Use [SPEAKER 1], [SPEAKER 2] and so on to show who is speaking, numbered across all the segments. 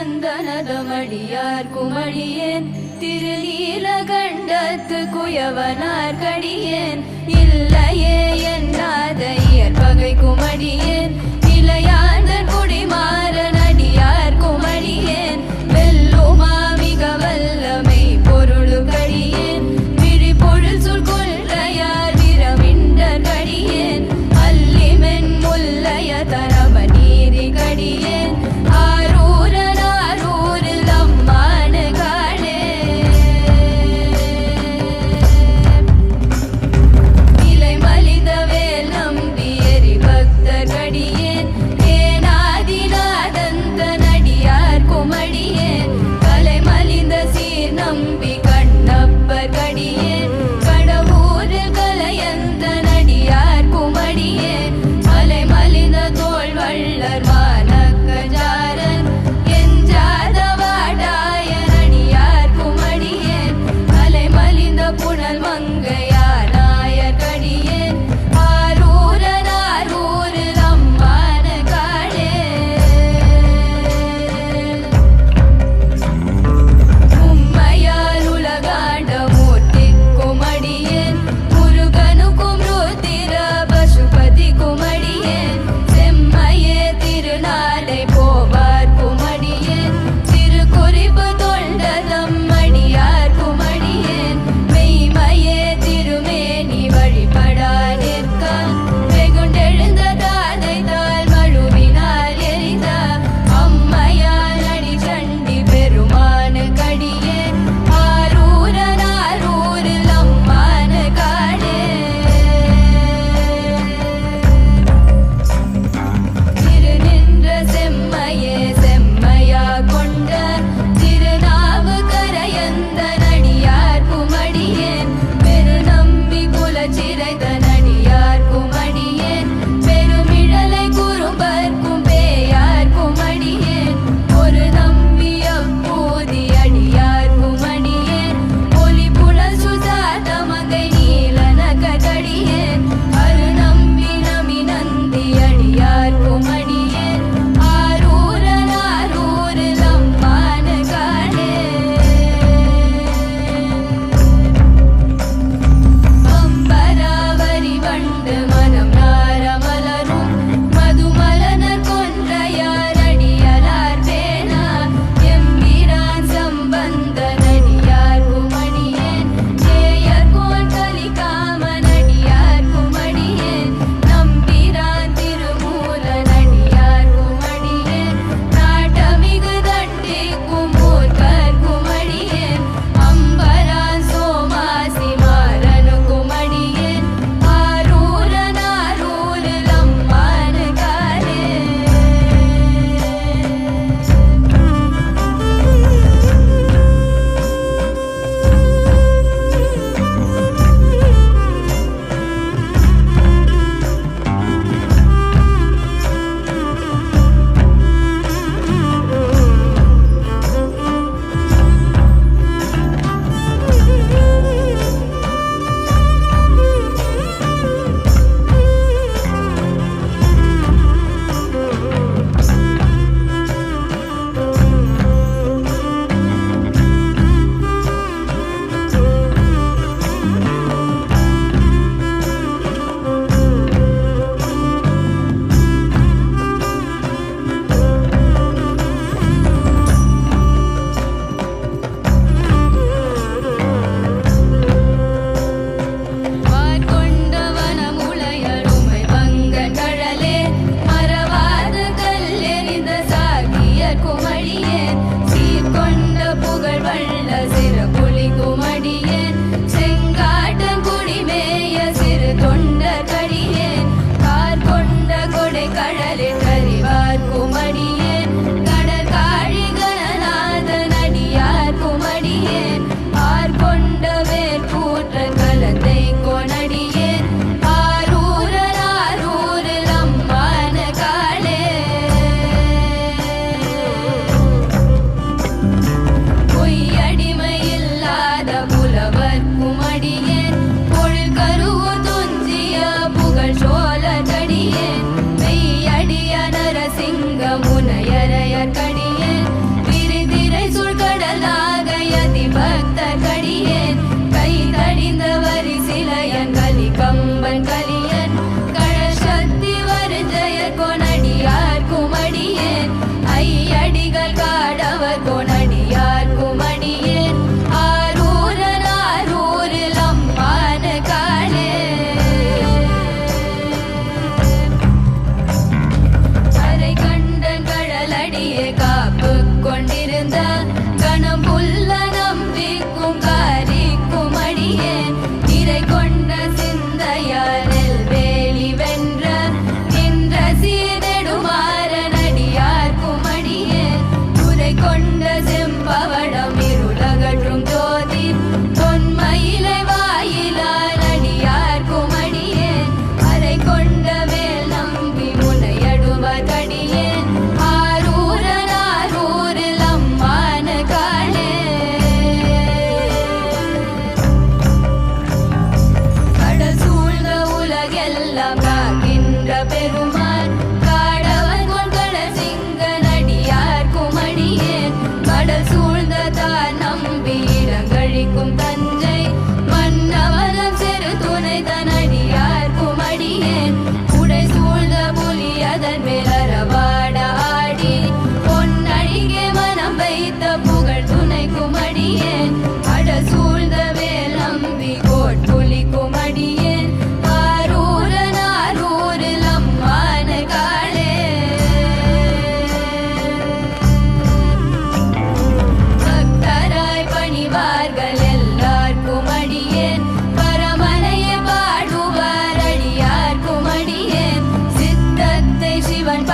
[SPEAKER 1] குணந்தனதமடியார் குமடியேன் திருநீல கண்டத்து குயவனார் கடியேன். இல்லையே என்னாதையர் பகை குமடியேன். இளையாந்தன் குடிமாறன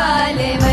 [SPEAKER 2] I live.